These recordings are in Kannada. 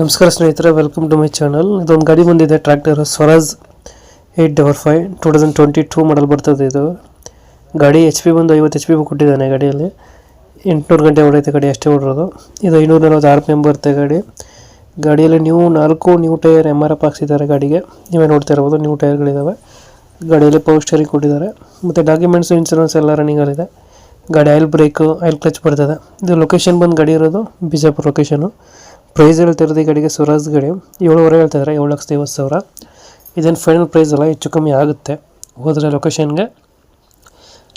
ನಮಸ್ಕಾರ ಸ್ನೇಹಿತರೆ ವೆಲ್ಕಮ್ ಟು ಮೈ ಚಾನಲ್ ಇದೊಂದು ಗಾಡಿ ಬಂದಿದೆ tractor Swaraj eight double five two thousand twenty two model ಬರ್ತದೆ ಇದು. ಗಾಡಿ ಎಚ್ ಪಿ ಬಂದು ಐವತ್ತು ಎಚ್ ಪಿ ಕೊಟ್ಟಿದ್ದಾನೆ ಗಾಡಿಯಲ್ಲಿ. ಎಂಟುನೂರು ಗಂಟೆ ಹೊಡೆಯುತ್ತೆ ಗಾಡಿ, ಅಷ್ಟೇ ಹೊಡೋದು ಇದು ಐನೂರು ನಲವತ್ತು ಆರ್ ಪಿ ಎಂ ಬರುತ್ತೆ ಗಾಡಿ. ಗಾಡಿಯಲ್ಲಿ ನೀವು ನಾಲ್ಕು new tyre M R F ಹಾಕ್ಸಿದ್ದಾರೆ ಗಾಡಿಗೆ. ನೀವೇ ನೋಡ್ತಾ ಇರ್ಬೋದು ನ್ಯೂ ಟೈರ್ಗಳಿದ್ದಾವೆ ಗಾಡಿಯಲ್ಲಿ ಪವರ್ ಸ್ಟೇರಿಂಗ್ ಕೊಟ್ಟಿದ್ದಾರೆ. ಮತ್ತು ಡಾಕ್ಯುಮೆಂಟ್ಸ್ ಇನ್ಸೂರೆನ್ಸ್ ಎಲ್ಲ ರನ್ನಿಂಗಲ್ಲಿದೆ ಗಾಡಿ ಆಯಿಲ್ ಬ್ರೇಕು ಆಯಿಲ್ ಕ್ಲಚ್ ಬರ್ತದೆ. ಇದು ಲೊಕೇಶನ್ ಬಂದು ಗಾಡಿ ಇರೋದು, ಬಿಜಾಪುರ ಲೊಕೇಶನು ಪ್ರೈಸ್ ಹೇಳ್ತಿರೋದು ಈ ಗಾಡಿಗೆ ಸ್ವರಾಜ್ ಗಾಡಿ. ಏಳುವರೆ ಹೇಳ್ತಾ ಇದ್ದಾರೆ ಏಳು ಲಕ್ಷದ ಐವತ್ತು ಸಾವಿರ. ಇದೇನು ಫೈನಲ್ ಪ್ರೈಸ್ ಅಲ್ಲ, ಹೆಚ್ಚು ಕಮ್ಮಿ ಆಗುತ್ತೆ. ಹೋದರೆ ಲೊಕೇಶನ್ಗೆ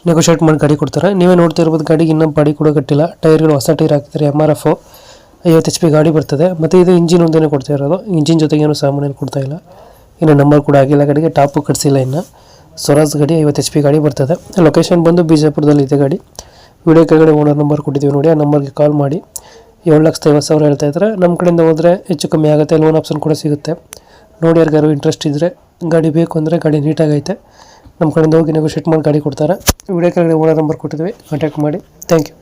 ನೆಗೋಷಿಯೇಟ್ ಮಾಡಿ ಗಾಡಿ ಕೊಡ್ತಾರೆ. ನೀವೇ ನೋಡ್ತಾ ಇರ್ಬೋದು, ಗಾಡಿಗೆ ಇನ್ನೂ ಬಾಡಿ ಕೂಡ ಕಟ್ಟಿಲ್ಲ. ಟೈರ್ಗಳು ಹೊಸ ಟೈರ್ ಹಾಕ್ತಾರೆ ಎಂ ಆರ್ ಎಫ್ ಐವತ್ತು ಎಚ್ ಪಿ ಗಾಡಿ ಬರ್ತದೆ. ಮತ್ತು ಇದು ಇಂಜಿನ್ ಒಂದೇ ಕೊಡ್ತಾ ಇರೋದು. ಇಂಜಿನ್ ಜೊತೆಗೆ ಏನು ಸಾಮಾನು ಏನು ಕೊಡ್ತಾ ಇಲ್ಲ. ಇನ್ನು ನಂಬರ್ ಕೂಡ ಆಗಿಲ್ಲ ಗಾಡಿಗೆ ಟಾಪು ಕಟ್ಸಿಲ್ಲ ಇನ್ನು. ಸ್ವರಾಜ್ ಗಾಡಿ, ಐವತ್ತು ಎಚ್ ಪಿ ಗಾಡಿ ಬರ್ತದೆ. ಲೊಕೇಶನ್ ಬಂದು ಬಿಜಾಪುರದಲ್ಲಿ ಇದೆ ಗಾಡಿ. ವಿಡಿಯೋ ಕೆಳಗಡೆ ಓನರ್ ನಂಬರ್ ಕೊಟ್ಟಿದ್ದೀವಿ ನೋಡಿ, ಆ ನಂಬರ್ಗೆ ಕಾಲ್ ಮಾಡಿ. ಏಳು ಲಕ್ಷದ ಐವತ್ತು ಸಾವಿರ ಹೇಳ್ತಾ ಇದ್ದಾರೆ. ನಮ್ಮ ಕಡೆಯಿಂದ ಹೋದರೆ ಹೆಚ್ಚು ಕಮ್ಮಿ ಆಗುತ್ತೆ ಲೋನ್ ಆಪ್ಷನ್ ಕೂಡ ಸಿಗುತ್ತೆ. ನೋಡಿ ಯಾರಿಗಾರು ಇಂಟ್ರೆಸ್ಟ್ ಇದ್ದರೆ ಗಾಡಿ ಬೇಕು ಅಂದರೆ ಗಾಡಿ ನೀಟಾಗೈತೆ ನಮ್ಮ ಕಡೆಯಿಂದ ಹೋಗಿ ನೆಗೋಷಿಯೇಟ್ ಮಾಡಿ ಗಾಡಿ ಕೊಡ್ತಾರೆ. ವಿಡಿಯೋ ಕೆಳಗಡೆ ಓನರ್ ನಂಬರ್ ಕೊಟ್ಟಿದ್ವಿ ಕಾಂಟ್ಯಾಕ್ಟ್ ಮಾಡಿ. Thank you